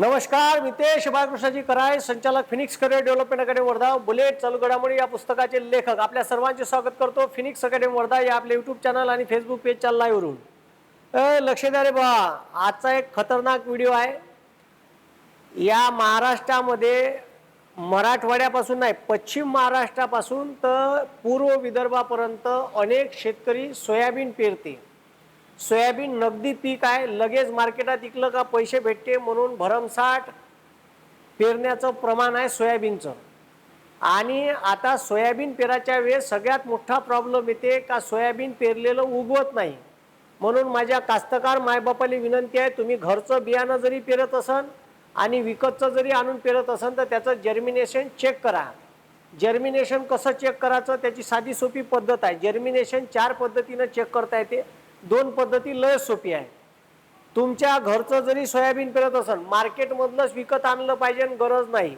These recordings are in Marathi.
नमस्कार मितेश बाळकृष्णाजी कराय संचालक Phoenix career development academy Wardha bullet चालू घडामोडी या पुस्तकाचे लेखक. आपल्या सर्वांचे स्वागत करतो फिनिक्स अकॅडमी वर्धा या आपल्या यूट्यूब चॅनल आणि फेसबुक पेजच्या लाईव्हवरून लक्ष द्या रे बा आजचा एक खतरनाक व्हिडिओ आहे. या महाराष्ट्रामध्ये मराठवाड्यापासून नाही पश्चिम महाराष्ट्रापासून तर पूर्व विदर्भापर्यंत अनेक शेतकरी सोयाबीन पेरते. सोयाबीन नगदी पीक आहे लगेच मार्केटात इकलं का पैसे भेटते म्हणून भरमसाठ पेरण्याचं प्रमाण आहे सोयाबीनचं. आणि आता सोयाबीन पेराच्या वेळेस सगळ्यात मोठा प्रॉब्लेम येते का सोयाबीन पेरलेलं उगवत नाही. म्हणून माझ्या कास्तकार मायबापाला विनंती आहे तुम्ही घरचं बियाणं जरी पेरत असन आणि विकतचं जरी आणून पेरत असन तर त्याचं जर्मिनेशन चेक करा. जर्मिनेशन कसं चेक करायचं? त्याची साधी सोपी पद्धत आहे. जर्मिनेशन चार पद्धतीनं चेक करता येते. दोन पद्धती लय सोपी आहे. तुमच्या घरचं जरी सोयाबीन पेरत असेल मार्केटमधलंच विकत आणलं पाहिजे गरज नाही.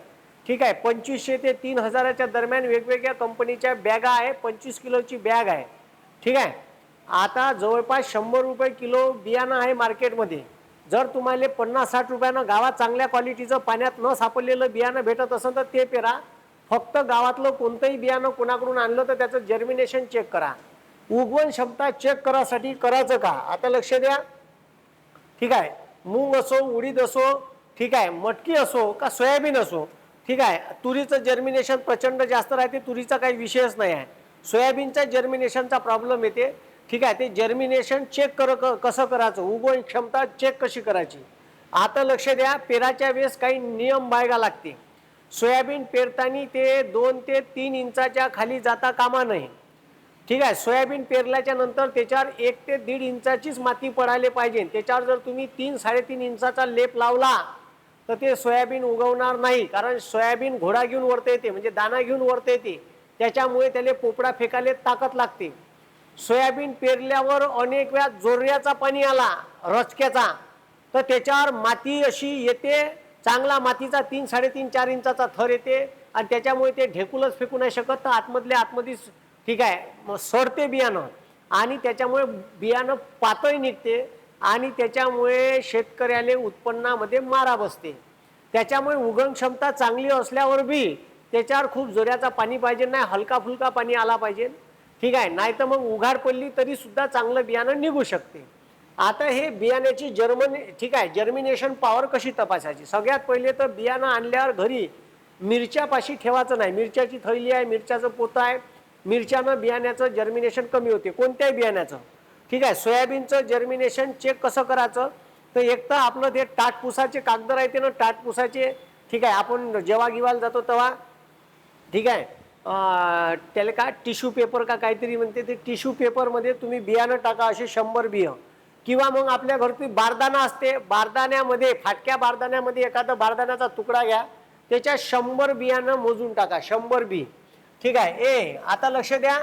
ठीक आहे पंचवीसशे ते तीन हजाराच्या दरम्यान वेगवेगळ्या कंपनीच्या बॅगा आहे पंचवीस किलोची बॅग आहे. ठीक आहे आता जवळपास शंभर रुपये किलो बियाणं आहे मार्केटमध्ये. जर तुम्हाला पन्नास साठ रुपयानं गावात चांगल्या क्वालिटीचं पाण्यात न सापडलेलं बियाणं भेटत असेल तर ते पेरा. फक्त गावातलं कोणतंही बियाणं कोणाकडून आणलं तर त्याचं जर्मिनेशन चेक करा. उगवण क्षमता चेक करासाठी करायचं का? आता लक्ष द्या. ठीक आहे. मूग असो उडीद असो ठीक आहे. मटकी असो का सोयाबीन असो ठीक आहे. तुरीचं जर्मिनेशन प्रचंड जास्त राहते. तुरीचा काही विषयच नाही आहे. सोयाबीनचा जर्मिनेशनचा प्रॉब्लेम येते. ठीक आहे. ते जर्मिनेशन चेक कर क- कसं करायचं? उगवण क्षमता चेक कशी करायची? आता लक्ष द्या. पेराच्या वेळेस काही नियम बाळगा लागते सोयाबीन पेरताना ते दोन ते तीन इंचाच्या खाली जाता कामा नये. ठीक आहे सोयाबीन पेरल्याच्या नंतर त्याच्यावर एक ते दीड इंचाचीच माती पडायला पाहिजे. त्याच्यावर जर तुम्ही तीन साडेतीन इंचाचा लेप लावला तर ते सोयाबीन उगवणार नाही. कारण सोयाबीन घोडा घेऊन वरता येते म्हणजे दाना घेऊन वरता येते. त्याच्यामुळे त्याला पोपडा फेकायला ताकद लागते. सोयाबीन पेरल्यावर अनेक वेळा जोर्याचा पाणी आला रचक्याचा तर त्याच्यावर माती अशी येते चांगला मातीचा तीन साडेतीन चार इंचाचा थर येते आणि त्याच्यामुळे ते ढेकूलच फेकू नाही शकत. तर आतमधल्या आतमध्येच ठीक आहे? मग सडते बियाणं. आणि त्याच्यामुळे बियाणं पातळी निघते आणि त्याच्यामुळे शेतकऱ्याला उत्पन्नामध्ये मारा बसते. त्याच्यामुळे उगम क्षमता चांगली असल्यावर बी त्याच्यावर खूप जोऱ्याचा पाणी पाहिजे नाही हलका फुलका पाणी आला पाहिजे. ठीक आहे? नाही तर मग उघाड पडली तरी सुद्धा चांगलं बियाणं निघू शकते. आता हे बियाण्याची जर्मनी ठीक आहे? जर्मिनेशन पॉवर कशी तपासायची? सगळ्यात पहिले तर बियाणं आणल्यावर घरी मिरच्यापाशी ठेवायचं नाही. मिरच्याची थैली आहे मिरच्याचं पोतं आहे. मिरच्यानं बियाण्याचं जर्मिनेशन कमी होते. कोणत्याही बियाण्याचं? ठीक आहे सोयाबीनचं जर्मिनेशन चेक कसं करायचं? तर एक तर आपलं ते टाटपुसाचे कागद राहते ना टाटपुसाचे ठीक आहे आपण जेव्हा गिवायला जातो तेव्हा ठीक आहे त्याला काय टिश्यू पेपर का काहीतरी म्हणते ते टिश्यू पेपरमध्ये तुम्ही बियाणं टाका असे शंभर बियं. किंवा मग आपल्या घरती बारदाना असते बारदाण्यामध्ये फाटक्या बारदाण्यामध्ये एखादा बारदाण्याचा तुकडा घ्या त्याच्या शंभर बियाणं मोजून टाका शंभर बी. ठीक आहे. ए आता लक्ष द्या.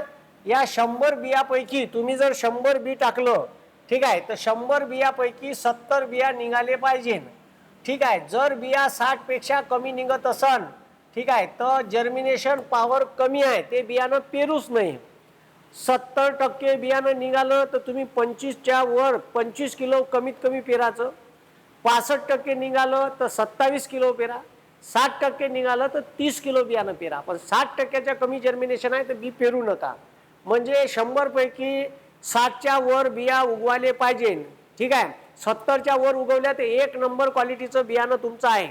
या शंभर बियापैकी तुम्ही जर शंभर बी टाकलं ठीक आहे तर शंभर बियापैकी सत्तर बिया निघाले पाहिजे. ठीक आहे जर बिया साठपेक्षा कमी निघत असन ठीक आहे तर जर्मिनेशन पॉवर कमी आहे. ते बियाणं पेरूच नाही. सत्तर टक्के बियाणं निघालं तर तुम्ही पंचवीसच्या वर पंचवीस किलो कमीत कमी पेराचं. पासष्ट टक्के निघालं तर सत्तावीस किलो पेरा. साठ टक्के निघालं तर तीस किलो बियाणं पेरा. पण साठ टक्क्याच्या कमी जर्मिनेशन आहे तर बी पेरू नका. म्हणजे शंभरपैकी साठच्या वर बिया उगवायला पाहिजे. ठीक आहे? सत्तरच्या वर उगवल्या तर एक नंबर क्वालिटीचं बियाणं तुमचं आहे.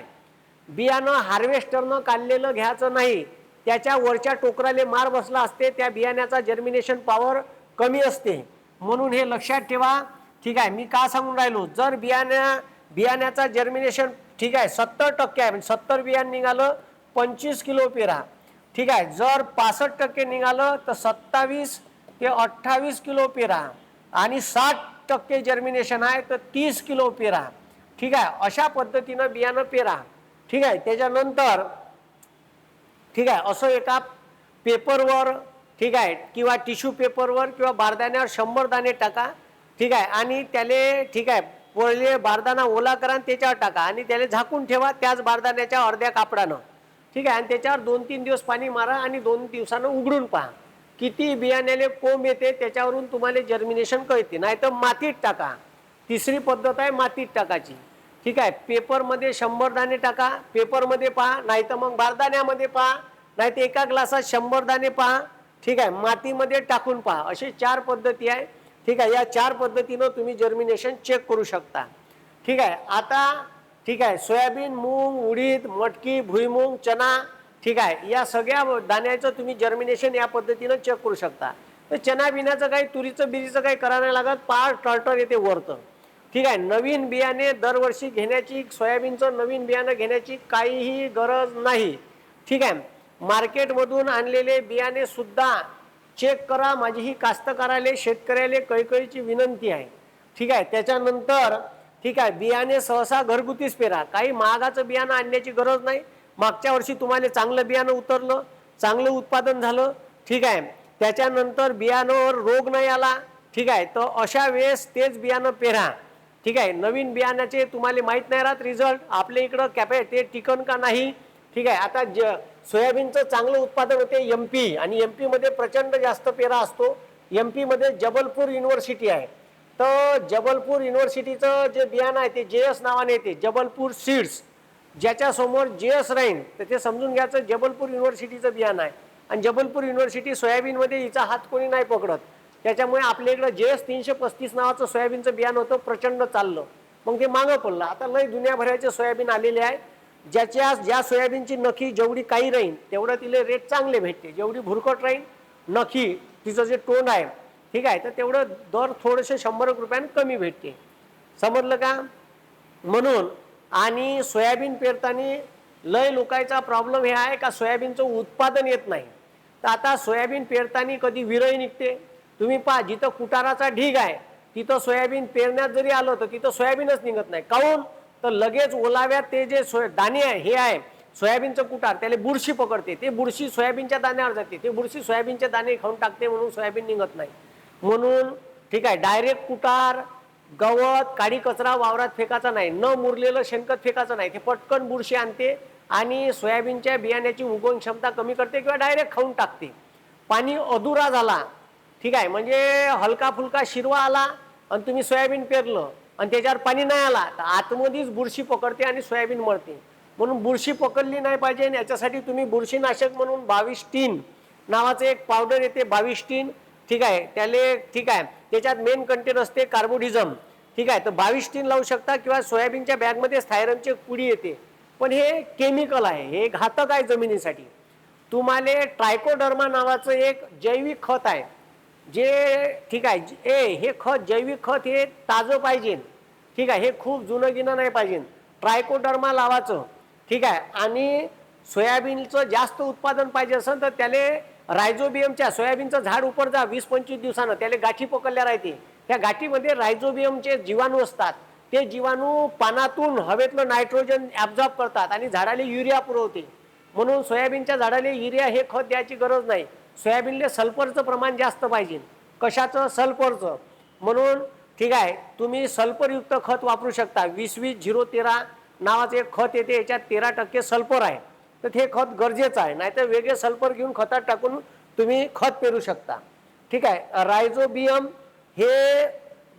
बियाणं हार्वेस्टरनं काढलेलं घ्यायचं नाही. त्याच्या वरच्या टोकराले मार बसला असते त्या बियाण्याचा जर्मिनेशन पॉवर कमी असते. म्हणून हे लक्षात ठेवा. ठीक आहे? मी का सांगून राहिलो? जर बियाण्या बियाण्याचा जर्मिनेशन ठीक आहे सत्तर टक्के आहे. म्हणजे सत्तर बियाणं निघालं पंचवीस किलो पेरा. ठीक आहे जर पासष्ट टक्के निघालं तर सत्तावीस ते अठ्ठावीस किलो पेरा. आणि साठ टक्के जर्मिनेशन आहे तर तीस किलो पेरा. ठीक आहे अशा पद्धतीनं बियाणं पेरा. ठीक आहे त्याच्यानंतर ठीक आहे असं एका पेपरवर ठीक आहे किंवा टिश्यू पेपरवर किंवा बारदाण्यावर शंभर दाणे टाका. ठीक आहे आणि त्याले ठीक आहे पहिले बारदाना ओला करा आणि त्याच्यावर टाका. आणि त्याला झाकून ठेवा त्याच बारदाण्याच्या अर्ध्या कापडानं. ठीक आहे? आणि त्याच्यावर दोन तीन दिवस पाणी मारा आणि दोन दिवसानं उघडून पहा. किती बियाण्याले कोंब येते त्याच्यावरून तुम्हाला जर्मिनेशन कळते. नाही तर मातीत टाका. तिसरी पद्धत आहे मातीत टाकायची. ठीक आहे? पेपरमध्ये शंभर दाणे टाका. पेपरमध्ये पहा. नाही तर मग बारदाण्यामध्ये पहा. नाही तर एका ग्लासात शंभर दाणे पहा. ठीक आहे? मातीमध्ये टाकून पहा. असे चार पद्धती आहे. ठीक आहे? या चार पद्धतीनं तुम्ही जर्मिनेशन चेक करू शकता. ठीक आहे? आता ठीक आहे सोयाबीन मूग उडीद मटकी भुईमूग चना ठीक आहे या सगळ्या दाण्याचं तुम्ही जर्मिनेशन या पद्धतीनं चेक करू शकता. तर चना बिण्याचं काही तुरीचं बिरीचं काही करायला नाही लागत. पार टर्टर येते वरतं. ठीक आहे? नवीन बियाणे दरवर्षी घेण्याची सोयाबीनचं नवीन बियाणं घेण्याची काहीही गरज नाही. ठीक आहे? मार्केटमधून आणलेले बियाणे सुद्धा चेक करा माझी ही कास्तकाराले शेतकऱ्याले कळकळीची विनंती आहे. ठीक आहे? त्याच्यानंतर ठीक आहे बियाणे सहसा घरगुतीच पेरा. काही महागाचं बियाणं आणण्याची गरज नाही. मागच्या वर्षी तुम्हाला चांगलं बियाणं उतरलं चांगलं उत्पादन झालं ठीक आहे? त्याच्यानंतर बियाणावर रोग नाही आला ठीक आहे? तर अशा वेळेस तेच बियाणं पेरा. ठीक आहे? नवीन बियाण्याचे तुम्हाला माहीत नाही राहत रिझल्ट आपल्या इकडं कॅपे ते टिकन का नाही? ठीक आहे? आता ज सोयाबीनचं चांगलं उत्पादन होते एम पी आणि एम पीमध्ये प्रचंड जास्त पेरा असतो. एम पीमध्ये जबलपूर युनिव्हर्सिटी आहे. तर जबलपूर युनिव्हर्सिटीचं जे बियाणं आहे ते जे एस नावाने येते जबलपूर सीड्स ज्याच्यासमोर जे एस राहीन तर ते समजून घ्यायचं जबलपूर युनिव्हर्सिटीचं बियाणं आहे. आणि जबलपूर युनिव्हर्सिटी सोयाबीनमध्ये हिचा हात कोणी नाही पकडत. त्याच्यामुळे आपल्या इकडं जे एस तीनशे पस्तीस नावाचं सोयाबीनचं बियाणं होतं प्रचंड चाललं. मग ते मागं पडलं. आता लय दुनियाभराचे सोयाबीन आलेले आहे. ज्याच्या ज्या सोयाबीनची नखी जेवढी काही राहील तेवढं तिला रेट चांगले भेटते. जेवढी भुरकट राहील नखी तिचं जे टोन आहे ठीक आहे तर तेवढं दर थोडेसे शंभर रुपयानं कमी भेटते. समजलं का? म्हणून आणि सोयाबीन पेरताना लय लोकायचा प्रॉब्लेम हे आहे का सोयाबीनचं उत्पादन येत नाही. तर आता सोयाबीन पेरताना कधी विरही निघते? तुम्ही पहा जिथं कुटाराचा ढीग आहे तिथं सोयाबीन पेरण्यात जरी आलं तर तिथं सोयाबीनच निघत नाही. काऊन? तर लगेच ओलाव्यात ते जे सोय दाणे आहे हे आहे सोयाबीनचं कुटार त्याला बुरशी पकडते. ते बुरशी सोयाबीनच्या दाण्यावर जाते. ते बुरशी सोयाबीनचे दाणे खाऊन टाकते म्हणून सोयाबीन निघत नाही. म्हणून ठीक आहे डायरेक्ट कुटार गवत काडी कचरा वावरात फेकायचा नाही. न मुरलेलं शेणखत फेकायचं नाही. ते पटकन बुरशी आणते आणि सोयाबीनच्या बियाण्याची उगवण क्षमता कमी करते किंवा डायरेक्ट खाऊन टाकते. पाणी अधुरा झाला. ठीक आहे म्हणजे हलका फुलका शिरवा आला आणि तुम्ही सोयाबीन पेरलं. आणि त्याच्यावर पाणी नाही आला तर आतमध्येच बुरशी पकडते आणि सोयाबीन मरते. म्हणून बुरशी पकडली नाही पाहिजे आणि याच्यासाठी तुम्ही बुरशीनाशक म्हणून बावीस टीन नावाचं एक पावडर येते बावीस टीन ठीक आहे त्याले ठीक आहे त्याच्यात मेन कंटेन असते कार्बोडिझम ठीक आहे तर बावीस टीन लावू शकता किंवा सोयाबीनच्या बॅगमध्ये थायरमची कुडी येते. पण हे केमिकल आहे हे घातक आहे जमिनीसाठी. तुम्हाला ट्रायकोडर्मा नावाचं एक जैविक खत आहे. जे ठीक आहे जे- ए हे खत जैविक खत हे ताजं पाहिजे. ठीक आहे हे खूप जुनं गिनं नाही पाहिजे. ट्रायकोडर्मा लावायचं ठीक आहे आणि सोयाबीनचं जास्त उत्पादन पाहिजे असेल तर त्याले रायझोबियमच्या सोयाबीनचं झाड उपर जा वीस पंचवीस दिवसानं. त्याला गाठी पकडल्या राहते. त्या गाठीमध्ये रायझोबियमचे जीवाणू असतात. ते जीवाणू पानातून हवेतलं नायट्रोजन ॲब्झॉर्ब करतात आणि झाडाला युरिया पुरवते. म्हणून सोयाबीनच्या झाडाला युरिया हे खत द्यायची गरज नाही. सोयाबीनले सल्फरचं प्रमाण जास्त पाहिजे. कशाचं? सल्फरचं. म्हणून ठीक आहे तुम्ही सल्फरयुक्त खत वापरू शकता. वीस वीस झिरो तेरा नावाचं एक खत येते याच्यात तेरा टक्के सल्फर आहे. तर हे खत गरजेचं आहे नाहीतर वेगळे सल्फर घेऊन खतात टाकून तुम्ही खत पेरू शकता. ठीक आहे रायझोबियम हे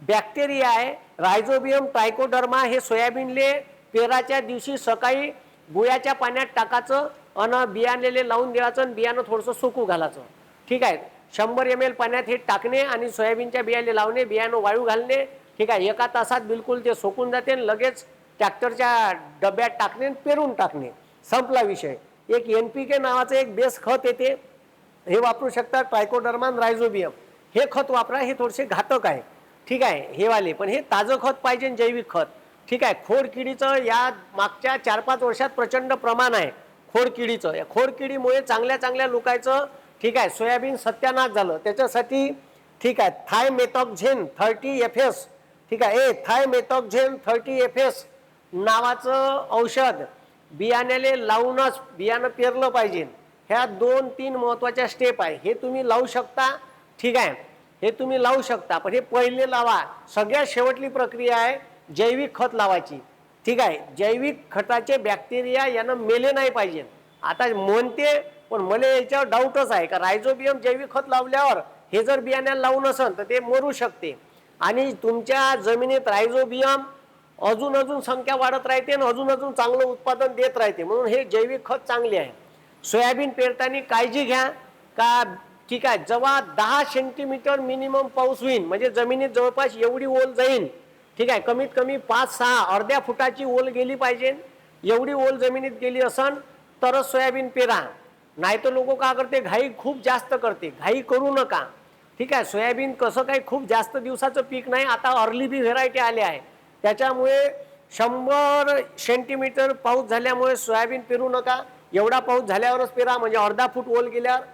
बॅक्टेरिया आहे. रायझोबियम ट्रायकोडर्मा हे सोयाबीनले पेराच्या दिवशी सकाळी गुळ्याच्या पाण्यात टाकायचं अन बियाणेले लावून द्यायचं आणि बियाणं थोडंसं सुकू घालायचं. ठीक आहे? शंभर एम एल पाण्यात हे टाकणे आणि सोयाबीनच्या बियाणे लावणे बियाणं वाळू घालणे. ठीक आहे? एका तासात बिलकुल ते सोकून जाते आणि लगेच ट्रॅक्टरच्या डब्यात टाकणे आणि पेरून टाकणे. संपला विषय. एक एन पी के नावाचं एक बेस खत येते. हे वापरू शकता ट्रायकोडर्मान रायझोबियम. हे खत वापरा हे थोडेसे घातक आहे. ठीक आहे? हे वाले. पण हे ताजं खत पाहिजे जैविक खत. ठीक आहे? खोडकिडीचं या मागच्या चार पाच वर्षात प्रचंड प्रमाण आहे. खोडकिडीचं. या खोडकिडीमुळे चांगल्या चांगल्या लोकांचं ठीक आहे सोयाबीन सत्यानाश झालं. त्याच्यासाठी ठीक आहे thiamethoxam thirty F S ठीक आहे ए thiamethoxam thirty F S नावाचं औषध बियाण्याले लावूनच बियाणं पेरलं पाहिजे. ह्या दोन तीन महत्त्वाच्या स्टेप आहे. हे तुम्ही लावू शकता ठीक आहे. हे तुम्ही लावू शकता. पण हे पहिले लावा. सगळ्यात शेवटली प्रक्रिया आहे जैविक खत लावायची. ठीक आहे जैविक खताचे बॅक्टेरिया यानं मेले नाही पाहिजे. आता म्हणते पण मला याच्यावर डाऊटच आहे का रायझोबियम जैविक खत लावल्यावर हे जर बियाण्याला लावून असेल तर ते मरू शकते. आणि तुमच्या जमिनीत रायझोबियम अजून अजून संख्या वाढत राहते आणि अजून अजून चांगलं उत्पादन देत राहते. म्हणून हे जैविक खत चांगले आहे. सोयाबीन पेरताना काळजी घ्या का ठीक आहे जेव्हा दहा सेंटीमीटर मिनिमम पाऊस होईल म्हणजे जमिनीत जवळपास एवढी ओल जाईल ठीक आहे कमीत कमी पाच सहा अर्ध्या फुटाची ओल गेली पाहिजे. एवढी ओल जमिनीत गेली असन तरच सोयाबीन पेरा. नाही तर लोक का करते? घाई खूप जास्त करते. घाई करू नका. ठीक आहे सोयाबीन कसं काही खूप जास्त दिवसाचं पीक नाही आता अर्ली बी व्हेरायटी आले आहे. त्याच्यामुळे शंभर सेंटीमीटर पाऊस झाल्यामुळे सोयाबीन पेरू नका. एवढा पाऊस झाल्यावरच पेरा म्हणजे अर्धा फूट ओल गेल्यावर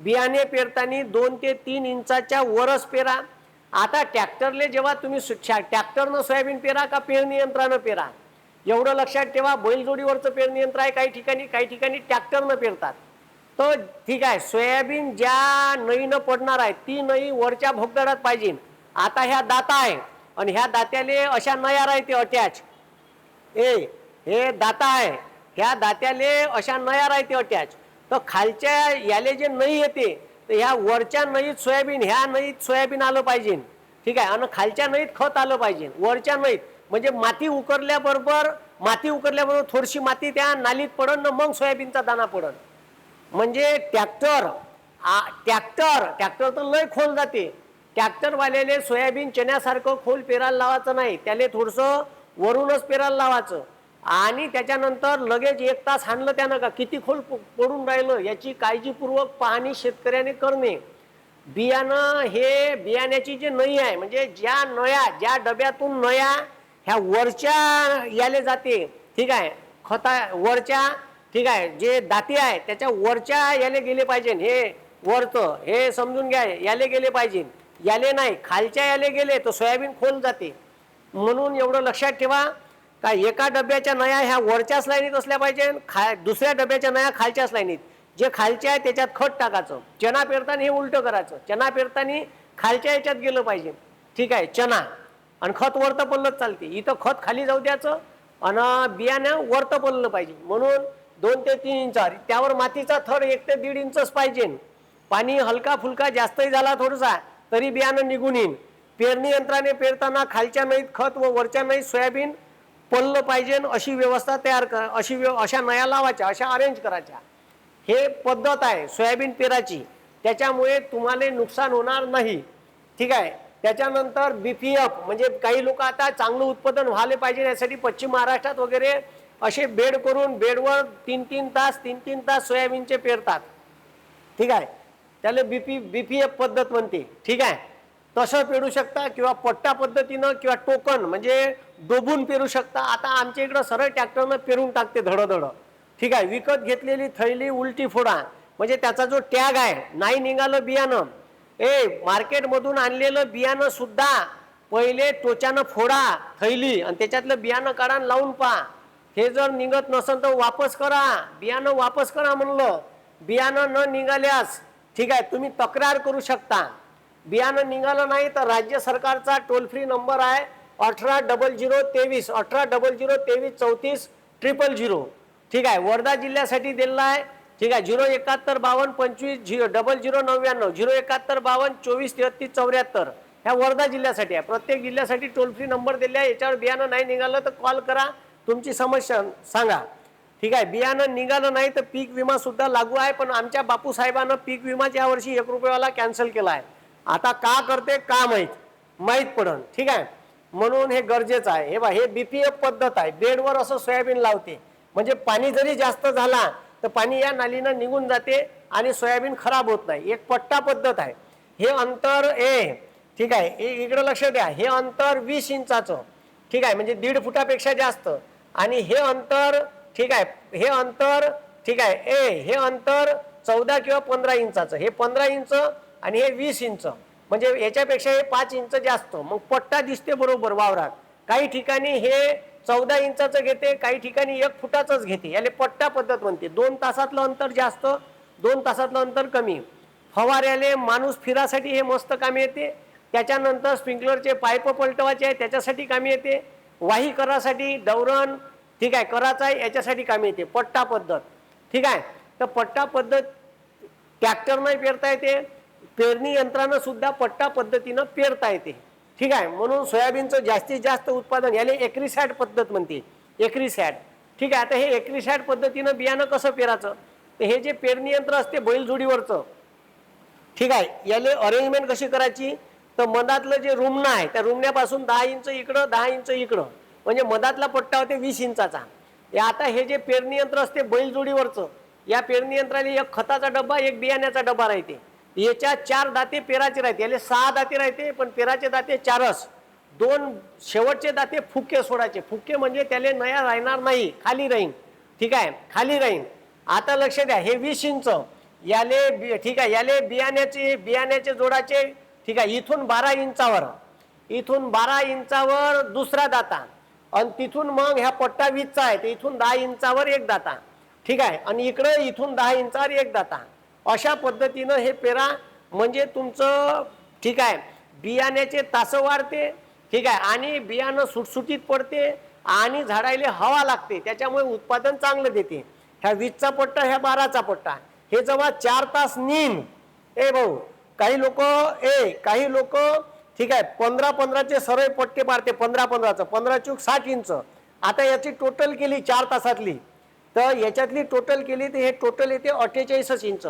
बियाणे पेरताना दोन ते तीन इंचाच्या वरच पेरा. आता ट्रॅक्टरले जेव्हा तुम्ही सुच्छा ट्रॅक्टरनं सोयाबीन पेरा का पेरणी यंत्रानं पेरा? एवढं लक्षात ठेवा बैलजोडीवरचं पेरणी यंत्र आहे काही ठिकाणी काही ठिकाणी ट्रॅक्टरनं पेरतात. तर ठीक आहे सोयाबीन ज्या नईनं पडणार आहे ती नई वरच्या भोगदडात पाहिजे. आता ह्या दाता आहे आणि ह्या दात्याले अशा नया राहते अटॅच ए हे दाता आहे ह्या दात्याले अशा नया राहते अटॅच तर खालच्या याले जे नई येते तर ह्या वरच्या नईत सोयाबीन ह्या नईत सोयाबीन आलं पाहिजे. ठीक आहे? आणि खालच्या नईत खत आलं पाहिजे. वरच्या नईत म्हणजे माती उकरल्याबरोबर माती उकरल्याबरोबर थोडीशी माती त्या नालीत पडन ना मग सोयाबीनचा दाना पडन. म्हणजे ट्रॅक्टर आ- ट्रॅक्टर ट्रॅक्टर तर लय खोल जाते. ट्रॅक्टरवाल्याले सोयाबीन चण्यासारखं खोल पेरायला लावायचं नाही. त्याले थोडंसं वरूनच पेरायला लावायचं. आणि त्याच्यानंतर लगेच एक तास हाणलं त्यानं का? किती खोल पडून राहिलं? याची काळजीपूर्वक पाहणी शेतकऱ्याने करणे. बियाणं हे बियाण्याची जे नयी आहे म्हणजे ज्या नया ज्या डब्यातून नया ह्या वरच्या याले जाते ठीक आहे? खता वरच्या ठीक आहे? जे दाती आहे त्याच्या वरच्या याले गेले पाहिजे. हे वरचं हे समजून घ्या याले गेले पाहिजे. याले नाही खालच्या याले गेले तर सोयाबीन खोल जाते. म्हणून एवढं लक्षात ठेवा. का एका डब्याच्या नया ह्या वरच्याच लाईनीत असल्या पाहिजे खा दुसऱ्या डब्याच्या नया खालच्याच लाईनीत. जे खालचे आहे त्याच्यात खत टाकायचं. चना पेरताना हे उलटं करायचं. चना पेरताना खालच्या याच्यात गेलं पाहिजे. ठीक आहे चना आणि खत वरतं पडलंच चालते. इथं खत खाली जाऊ द्यायचं आणि बियाणं वरतं पडलं पाहिजे. म्हणून दोन ते तीन इंच त्यावर मातीचा थर एक ते दीड इंचच पाहिजे. पाणी हलका फुलका जास्तही झाला थोडासा तरी बियाणं निघून येईन. पेरणी यंत्राने पेरताना खालच्या नाहीत खत व वरच्या नाहीत सोयाबीन पडलं पाहिजे अशी व्यवस्था तयार कर अशी व्यव अशा नया लावायच्या अशा अरेंज करायच्या. हे पद्धत आहे सोयाबीन पेराची. त्याच्यामुळे तुम्हाला नुकसान होणार नाही. ठीक आहे? त्याच्यानंतर बी पी एफ म्हणजे काही लोक आता चांगलं उत्पादन व्हायला पाहिजे यासाठी पश्चिम महाराष्ट्रात वगैरे असे बेड करून बेडवर तीन तीन तास तीन तीन तास सोयाबीनचे पेरतात. ठीक आहे? त्याला B P B P F पद्धत म्हणते. ठीक आहे? तसं पेरू शकता किंवा पट्टा पद्धतीनं किंवा टोकन म्हणजे डोबून पेरू शकता. आता आमच्या इकडं सरळ ट्रॅक्टरनं पेरून टाकते धडधड. ठीक आहे विकत घेतलेली थैली उलटी फोडा म्हणजे त्याचा जो टॅग आहे नाही निघालं बियाणं. ए मार्केटमधून आणलेलं बियाणं सुद्धा पहिले टोचानं फोडा थैली आणि त्याच्यातलं बियाणं काढा लावून पहा. हे जर निघत नसेल तर वापस करा. बियाणं वापस करा म्हणलं. बियाणं न निघाल्यास ठीक आहे तुम्ही तक्रार करू शकता. बियाणं निघालं नाही तर राज्य सरकारचा टोल फ्री नंबर आहे. अठरा डबल झिरो तेवीस अठरा डबल झिरो तेवीस चौतीस ट्रिपल झिरो. ठीक आहे वर्धा जिल्ह्यासाठी दिलेला आहे. ठीक आहे झिरो एकाहत्तर बावन्न पंचवीस झिरो डबल झिरो नव्याण्णव झिरो एकाहत्तर बावन्न चोवीस तेहत्तीस चौऱ्याहत्तर. ह्या वर्धा जिल्ह्यासाठी आहे. प्रत्येक जिल्ह्यासाठी टोल फ्री नंबर दिले आहे. याच्यावर बियाणं नाही निघालं तर कॉल करा. तुमची समस्या सांगा. ठीक आहे बियाणं निघालं नाही तर पीक विमा सुद्धा लागू आहे. पण आमच्या बापू साहेबांना पीक विमाच यावर्षी एक रुपयावाला कॅन्सल केला आहे. आता का करते? का माहीत? माहीत पडन. ठीक आहे? म्हणून हे गरजेचं आहे. हे बा हे बीपीएफ पद्धत आहे. बेडवर असं सोयाबीन लावते. म्हणजे पाणी जरी जास्त झाला तर पाणी या नालीनं निघून जाते आणि सोयाबीन खराब होत नाही. एक पट्टा पद्धत आहे. हे अंतर ए ठीक आहे. इकडं लक्ष द्या. हे अंतर वीस इंचाचं ठीक आहे. म्हणजे दीड फुटापेक्षा जास्त. आणि हे अंतर ठीक आहे. हे अंतर ठीक आहे. ए हे अंतर चौदा किंवा पंधरा इंचाचं. हे पंधरा इंच आणि हे वीस इंच. म्हणजे याच्यापेक्षा हे पाच इंच जास्त. मग पट्टा दिसते बरोबर वावरात. काही ठिकाणी हे चौदा इंचाचं घेते काही ठिकाणी एक फुटाचंच घेते. याला पट्टा पद्धत म्हणते. दोन तासातलं अंतर जास्त दोन तासातलं अंतर कमी. फवाऱ्याले माणूस फिरासाठी हे मस्त कामी येते. त्याच्यानंतर स्प्रिंकलरचे पाईप पलटवायचे आहे त्याच्यासाठी कामी येते. वाही करासाठी दौरण ठीक आहे करायचं आहे याच्यासाठी कामी येते. पट्टा पद्धत. ठीक आहे? तर पट्टा पद्धत ट्रॅक्टरनं पेरता येते. पेरणी यंत्रानं सुद्धा पट्टा पद्धतीनं पेरता येते. ठीक आहे? म्हणून सोयाबीनचं जास्तीत जास्त उत्पादन याला एकरीसॅट पद्धत म्हणते. एकरीसॅट. ठीक आहे? आता हे एकरीसॅट पद्धतीनं बियाणं कसं पेरायचं? तर हे जे पेरणी यंत्र असते बैलजोडीवरचं. ठीक आहे? याले अरेंजमेंट कशी करायची? तर मधातलं जे रुमणं आहे त्या रुमण्यापासून दहा इंच इकडं दहा इंच इकडं. म्हणजे मधातला पट्टा होते वीस इंचाचा. हे आता हे जे पेरणी यंत्र असते बैलजोडीवरचं या पेरणी यंत्राला एक खताचा डब्बा एक बियाण्याचा डब्बा राहते. याच्या चार दाते पेराचे राहते. याले सहा दाते राहते पण पेराचे दाते चारच. दोन शेवटचे दाते फुके सोडायचे. फुके म्हणजे त्याले नया राहणार नाही खाली राहीन. ठीक आहे? खाली राहीन. आता लक्ष द्या हे वीस इंच. याले ठीक आहे याले बियाण्याचे बियाण्याचे जोडाचे ठीक आहे इथून बारा इंचावर. इथून बारा इंचावर दुसरा दाता. आणि तिथून मग ह्या पट्टा वीसचा आहे तर इथून दहा इंचावर एक दाता. ठीक आहे? आणि इकडं इथून दहा इंचावर एक दाता. अशा पद्धतीनं हे पेरा म्हणजे तुमचं ठीक आहे बियाण्याचे तासं वाढते ठीक आहे आणि बियाणं सुटसुटीत पडते आणि झाडायला हवा लागते त्याच्यामुळे उत्पादन चांगलं देते. ह्या वीसचा पट्टा ह्या बाराचा पट्टा हे जेव्हा चार तास नीन. ए भाऊ काही लोक ए काही लोक ठीक आहे पंधरा पंधराचे सरळ पट्टे मारते पंधरा पंधराचं पंधरा चूक साठ इंच. आता याची टोटल केली चार तासातली. तर याच्यातली टोटल केली तर हे टोटल येते अठ्ठेचाळीसच इंच.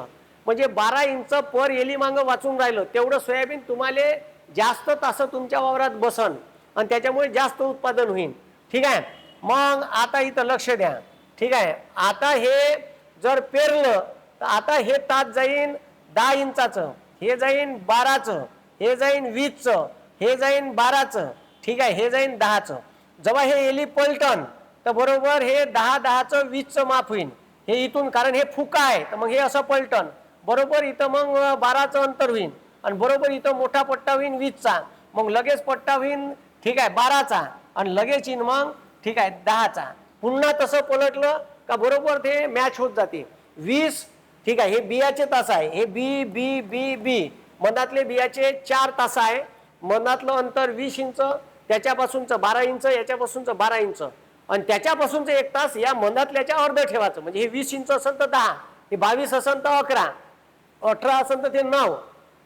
म्हणजे बारा इंच पर एली मागं वाचून राहिलं. तेवढं सोयाबीन तुम्हाला जास्त तासं तुमच्या वावरात बसन आणि त्याच्यामुळे जास्त उत्पादन होईल ठीक आहे? मग आता इथं लक्ष द्या. ठीक आहे? आता हे जर पेरलं तर आता हे तास जाईन दहा इंचाचं हे जाईन बाराचं हे जाईन वीसचं हे जाईन बाराचं ठीक आहे? हे जाईन दहाचं. जेव्हा हे एली पलटन तर बरोबर हे दहा दहाचं वीसचं माफ होईल हे इथून कारण हे फुका आहे तर मग हे असं पलटन. बरोबर इथं मग बाराचं अंतर होईन. आणि बरोबर इथं मोठा पट्टा होईन वीसचा. मग लगेच पट्टा होईन ठीक आहे बाराचा. आणि लगेच येईन मग ठीक आहे दहाचा. पुन्हा तसं पलटलं का बरोबर ते मॅच होत जाते. वीस ठीक आहे हे बियाचे तास आहे. हे बी बी बी बी. मधातले बियाचे चार तास आहे. मनातलं अंतर वीस इंच त्याच्यापासूनचं बारा इंच याच्यापासूनचं बारा इंच. आणि त्याच्यापासूनचं एक तास या मधातल्याच्या अर्ध ठेवायचं. म्हणजे हे वीस इंच असेल तर दहा हे बावीस असेल तर अकरा. अठरा असेल तर ते नऊ.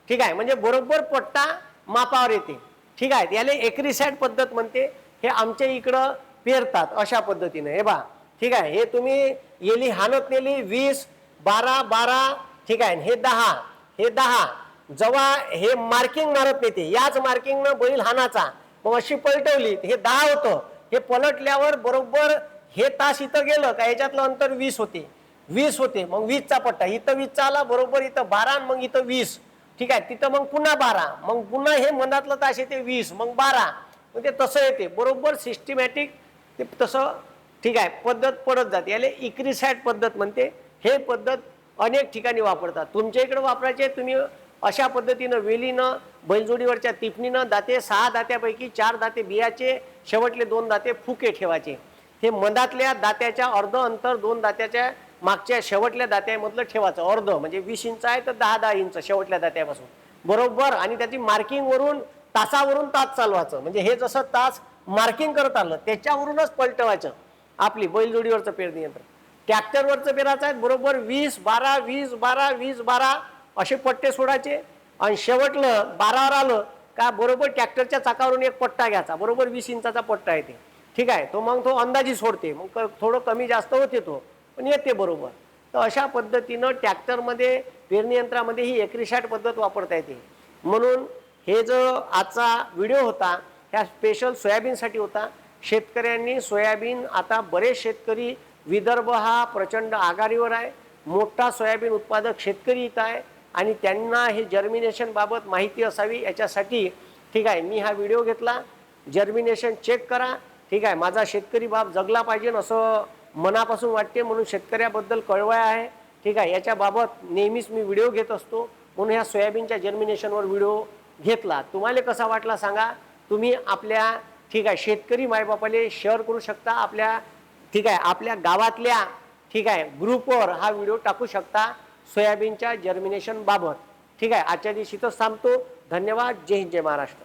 ठीक आहे? म्हणजे बरोबर पट्टा मापावर येते. ठीक आहे? याला एकरीसॅट पद्धत म्हणते. हे आमच्या इकडं पेरतात अशा पद्धतीने. हे बा ठीक आहे? हे तुम्ही येली हानत नेली वीस बारा बारा ठीक आहे? हे दहा. हे दहा. जेव्हा हे मार्किंग मारत नेते. याच मार्किंगनं बैल हानाचा. मग अशी पलटवली. हे दहा होतं. हे पलटल्यावर बरोबर हे तास इथं गेलं का? याच्यातलं अंतर वीस होते. वीस होते मग वीसचा पट्टा. इथं वीसचा आला बरोबर. इथं बारा मग इथं वीस. ठीक आहे? तिथं मग पुन्हा बारा. मग पुन्हा हे मनातलं तास येते वीस मग बारा. मग ते तसं येते. बरोबर सिस्टमॅटिक ते तसं ठीक आहे पद्धत पडत जाते. याला इक्रिसॅट पद्धत म्हणते. हे पद्धत अनेक ठिकाणी वापरतात. तुमच्या इकडे वापरायचे तुम्ही अशा पद्धतीनं वेलीनं बैलजोडीवरच्या तिपणीनं दाते सहा दात्यापैकी चार दाते बियाचे शेवटले दोन दाते फुके ठेवायचे. हे मधातल्या दात्याच्या अर्ध अंतर दोन दात्याच्या मागच्या शेवटल्या दात्यामधलं ठेवायचं अर्ध. म्हणजे वीस इंच आहे तर दहा दहा इंच शेवटल्या दात्यापासून. बरोबर? आणि त्याची मार्किंगवरून तासावरून तास चालवायचं. म्हणजे हे जसं तास मार्किंग करत आलं त्याच्यावरूनच पलटवायचं. आपली बैलजोडीवरचं पेरणी यंत्र ट्रॅक्टरवरचं पेरायचं आहे बरोबर? वीस बारा वीस बारा वीस बारा असे पट्टे सोडायचे. आणि शेवटलं बारावर आलं का बरोबर? ट्रॅक्टरच्या चाकावरून एक पट्टा घ्यायचा. बरोबर? वीस इंचाचा पट्टा येते ठीक आहे? तो मग तो अंदाजी सोडते. मग क- थोडं कमी जास्त होते तो. पण येते बरोबर. तर अशा पद्धतीनं ट्रॅक्टरमध्ये पेरणी यंत्रामध्ये ही एकरीशाट पद्धत वापरता येते. म्हणून हे जो आजचा व्हिडिओ होता ह्या स्पेशल सोयाबीनसाठी होता. शेतकऱ्यांनी सोयाबीन आता बरेच शेतकरी विदर्भ हा प्रचंड आघाडीवर आहे. मोठा सोयाबीन उत्पादक शेतकरी इथं आहे. आणि त्यांना हे जर्मिनेशनबाबत माहिती असावी याच्यासाठी ठीक आहे मी हा व्हिडिओ घेतला. जर्मिनेशन चेक करा. ठीक आहे माझा शेतकरी बाप जगला पाहिजे असं मनापासून वाटते म्हणून शेतकऱ्याबद्दल कळवाय आहे. ठीक आहे याच्याबाबत नेहमीच मी व्हिडिओ घेत असतो. म्हणून ह्या सोयाबीनच्या जर्मिनेशनवर व्हिडिओ घेतला. तुम्हाला कसा वाटला सांगा. तुम्ही आपल्या ठीक आहे शेतकरी मायबापाले शेअर करू शकता. आपल्या ठीक आहे आपल्या गावातल्या ठीक आहे ग्रुपवर हा व्हिडिओ टाकू शकता सोयाबीनच्या जर्मिनेशनबाबत ठीक आहे आजच्या दिवशी तर थांबतो. धन्यवाद. जय हिंद जय महाराष्ट्र.